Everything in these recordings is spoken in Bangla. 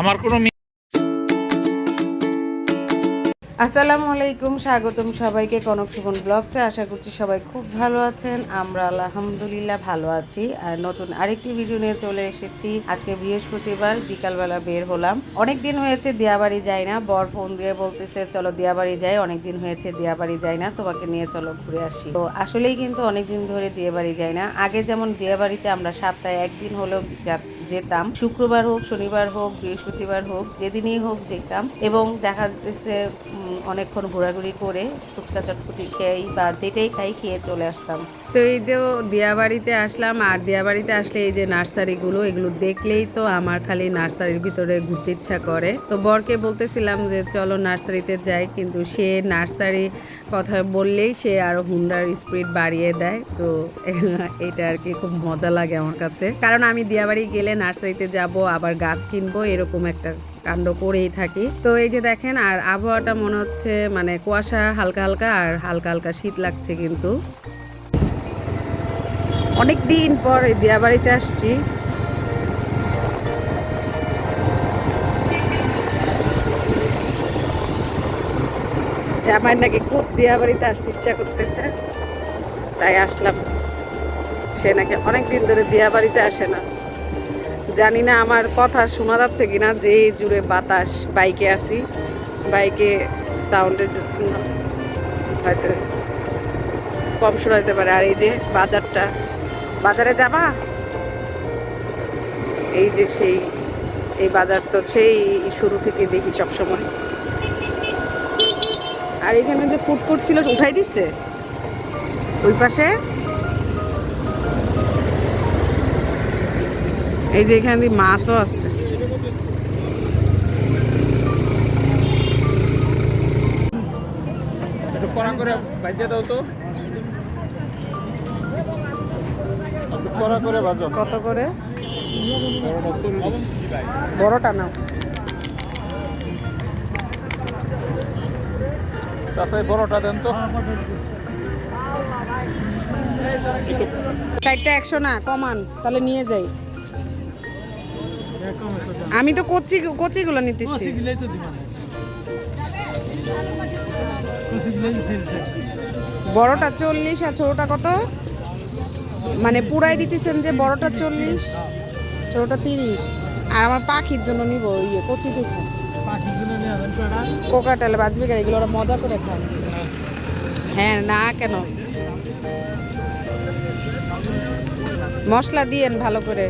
আমার কোনো আসসালামু আলাইকুম, স্বাগতম সবাইকে কনক সুমন ব্লগসে। আশা করছি সবাই খুব ভালো আছেন। আমরা আলহামদুলিল্লাহ ভালো আছি। আর নতুন আরেকটি ভিডিও নিয়ে চলে এসেছি। আজকে বৃহস্পতিবার, বিকালবেলা বের হলাম। অনেক দিন হয়েছে দিয়াবাড়ি যাই না। বর ফোন দিয়ে বলতেছে, চলো দিয়াবাড়ি যাই। অনেক দিন হয়েছে দিয়াবাড়ি যাই না। তোমাকে নিয়ে চলো ঘুরে আসি। তো আসলেই কিন্তু অনেক দিন ধরে দিয়াবাড়ি যাই না। আগে যেমন দিয়াবাড়িতে আমরা সপ্তাহে একদিন হলেও যেতাম। শুক্রবার হোক, শনিবার হোক, বৃহস্পতিবার হোক, যেদিনই হোক যেতাম এবং দেখা যাচ্ছে অনেকক্ষণ ঘোরাঘুরি করে ফুচকা চটপটি খেয়েই বা যেটাই খাই খেয়ে চলে আসতাম। তো এই যে দিয়াবাড়িতে আসলাম আর দিয়াবাড়িতে আসলে এই যে নার্সারিগুলো, এগুলো দেখলেই তো আমার খালি নার্সারির ভিতরে ঘুরতে ইচ্ছা করে। তো বরকে বলতেছিলাম যে, চলো নার্সারিতে যাই। কিন্তু সে নার্সারি কথা বললেই সে আরও হুন্ডার স্পিড বাড়িয়ে দেয়, তো এটা আর কি খুব মজা লাগে আমার কাছে। কারণ আমি দিয়াবাড়ি গেলে নার্সারিতে যাব, আবার গাছ কিনবো, এরকম একটা কাণ্ড করেই থাকি। তো এই যে দেখেন, আর আবহাওয়াটা মনে হচ্ছে মানে কুয়াশা হালকা হালকা আর হালকা হালকা শীত লাগছে কিন্তু। অনেক দিন পর দিয়াবাড়িতে আসছি। জামাই নাকি খুব দিয়াবাড়িতে আসতে ইচ্ছা করতেছে, তাই আসলাম। সে নাকি অনেক দিন ধরে দিয়াবাড়িতে আসে না। জানি না আমার কথা শোনা যাচ্ছে কিনা যে জুড়ে বাতাস, বাইকে আসি বাইকে সাউন্ডের জন্য হয়তো কম শোনাতে পারে। আর এই যে বাজারটা, বাজারে যাবা? এই যে সেই, এই বাজার তো সেই শুরু থেকে দেখি সব সময় আর এখানে যে ফুড কোর্ট ছিল উঠাই দিচ্ছে ওই পাশে? এই যে এখানে মাছও আছে। কড়া করে বাজিয়ে দাও তো। কড়া করে কত করে? বড়টা নাও। বড়টা দেন তো। চারটা একশো না কমান তাহলে নিয়ে যাই। আমি তো কচি কচিগুলো নিতেছি। বড়টা চল্লিশ আর ছোটটা কত? মানে পুরাই দিতেছেন যে বড়টা চল্লিশ ছোটটা তিরিশ। আর আমার পাখির জন্য নিব ইয়ে কচি দেখুন কোকাটালে বাজবে কেন? এগুলো ওরা মজা করে খায়। হ্যাঁ না কেন? মশলা দিয়েন ভালো করে।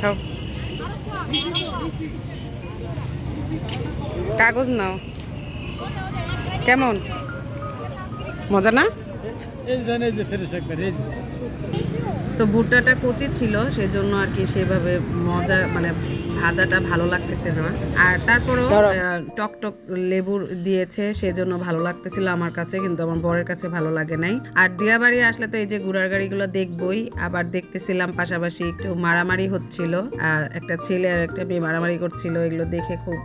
খাও। কাগজ নাও। কেমন? মজা না? তো ভুট্টাটা কচি ছিল সেজন্য আর কি সেভাবে মজা মানে ভাজাটা ভালো লাগতেছে না। আর তারপরও টক টক লেবুর দিয়েছে সেজন্য ভালো লাগতেছিল আমার কাছে কিন্তু আমার বরের কাছে ভালো লাগে নাই। আর দিয়াবাড়ি আসলে তো এই যে ঘোড়ার গাড়িগুলো দেখবই আবার দেখতেছিলাম পাশাপাশি একটু মারামারি হচ্ছিল একটা ছেলে আর একটা মেয়ে মারামারি করছিল এগুলো দেখে খুব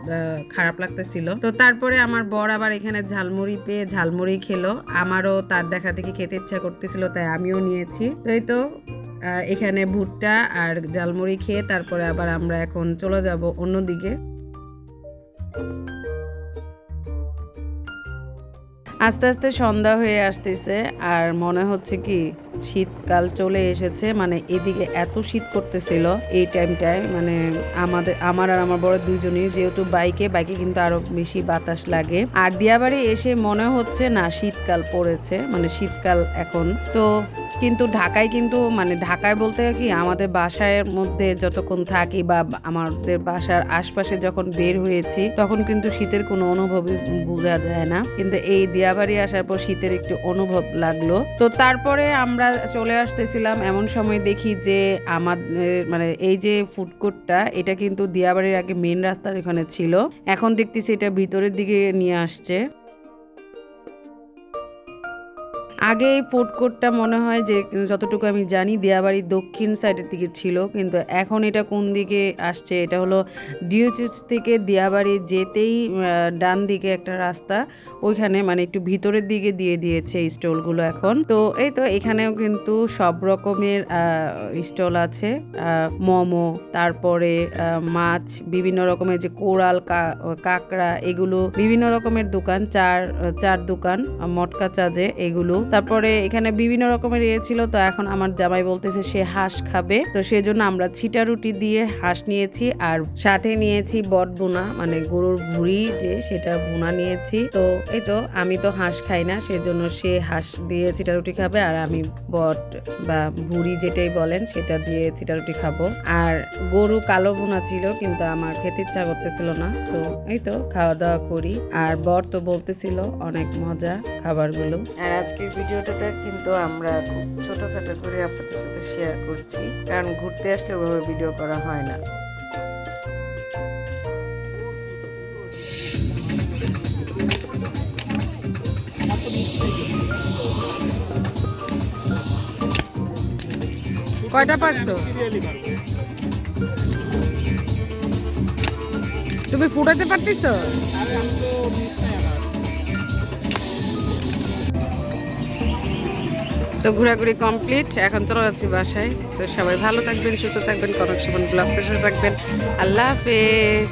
খারাপ লাগতেছিল। তো তারপরে আমার বর আবার এখানে ঝালমুড়ি পেয়ে ঝালমুড়ি খেলো। আমারও তার দেখা দেখি খেতে ইচ্ছা করতেছিল তাই আমিও নিয়েছি। তাই তো আহ, এখানে ভুট্টা আর ঝালমুড়ি খেয়ে তারপরে আবার আমরা এখন চলে যাব অন্যদিকে। আস্তে আস্তে সন্ধ্যা হয়ে আসতেছে আর মনে হচ্ছে কি শীতকাল চলে এসেছে মানে এদিকে এত শীত করতেছিল এই টাইমটায় মানে আমাদের, আমার আর আমার বড় দুইজনই, যেহেতু বাইকে বাইকে কিন্তু আরও বেশি বাতাস লাগে। আর দিয়াবাড়ি এসে মনে হচ্ছে না শীতকাল পড়েছে মানে শীতকাল এখন। তো কিন্তু ঢাকায় কিন্তু মানে ঢাকায় বলতে কি, আমাদের বাসায় মধ্যে যতক্ষণ থাকি বা আমাদের বাসার আশপাশে যখন বের হয়েছি, তখন কিন্তু শীতের কোনো অনুভবই বোঝা যায় না। কিন্তু এই দিয়াবাড়ি আসার পর শীতের একটু অনুভব লাগল। তো তারপরে আমরা চলে আসতেছিলাম এমন সময় দেখি যে আমাদের মানে এই যে ফুড কোর্টটা এটা কিন্তু দিয়াবাড়ির আগে মেন রাস্তার এখানে ছিল। এখন দেখতেছি এটা ভিতরের দিকে নিয়ে আসছে। আগে এই ফুড কোর্টটা মনে হয় যে, যতটুকু আমি জানি দিয়াবাড়ির দক্ষিণ সাইডের দিকে ছিল, কিন্তু এখন এটা কোন দিকে আসছে, এটা হলো ডিওচিস থেকে দিয়াবাড়ি যেতেই ডান দিকে একটা রাস্তা, ওইখানে মানে একটু ভিতরের দিকে দিয়ে দিয়েছে স্টলগুলো এখন। তো এই তো এখানেও কিন্তু সব রকমের স্টল আছে মোমো, তারপরে মাছ, বিভিন্ন রকমের যে কোরাল কাঁকড়া, এগুলো বিভিন্ন রকমের দোকান, চার চার দোকান, মটকা চাজে, এগুলো। তারপরে এখানে বিভিন্ন রকমের ইয়ে ছিল, তো এখন আমার জামাই বলতেছে সে হাঁস খাবে। তো সেজন্য আমরা ছিটা রুটি দিয়ে হাঁস নিয়েছি আর সাথে নিয়েছি বট বোনা মানে গরুর ভুড়ি যে সেটা বোনা নিয়েছি। তো এই তো, আমি তো হাঁস খাই না, সেজন্য সে হাঁস দিয়ে চিটা রুটি খাবে আর আমি বট বা ভুড়ি যেটাই বলেন সেটা দিয়ে চিটা রুটি খাব। আর গরু কালো বোনা ছিল, কিন্তু আমার খেতে ইচ্ছা করতেছিল না, তো এই তো খাওয়া দাওয়া করি। আর বর তো বলতেছিল অনেক মজা খাবারগুলো। আর আজকের ভিডিওটা কিন্তু আমরা খুব ছোটখাটো করে আপনাদের সাথে শেয়ার করছি, কারণ ঘুরতে আসলে ওভাবে ভিডিও করা হয় না। কয়টা পারছ? তুমি ফুটাতে পারতেছো? তো ঘোরাঘুরি কমপ্লিট এখন চলে যাচ্ছি বাসায়। তো সবাই ভালো থাকবেন, সুস্থ থাকবেন কনক সুমন ব্লগ থাকবেন। আল্লাহ হাফেজ।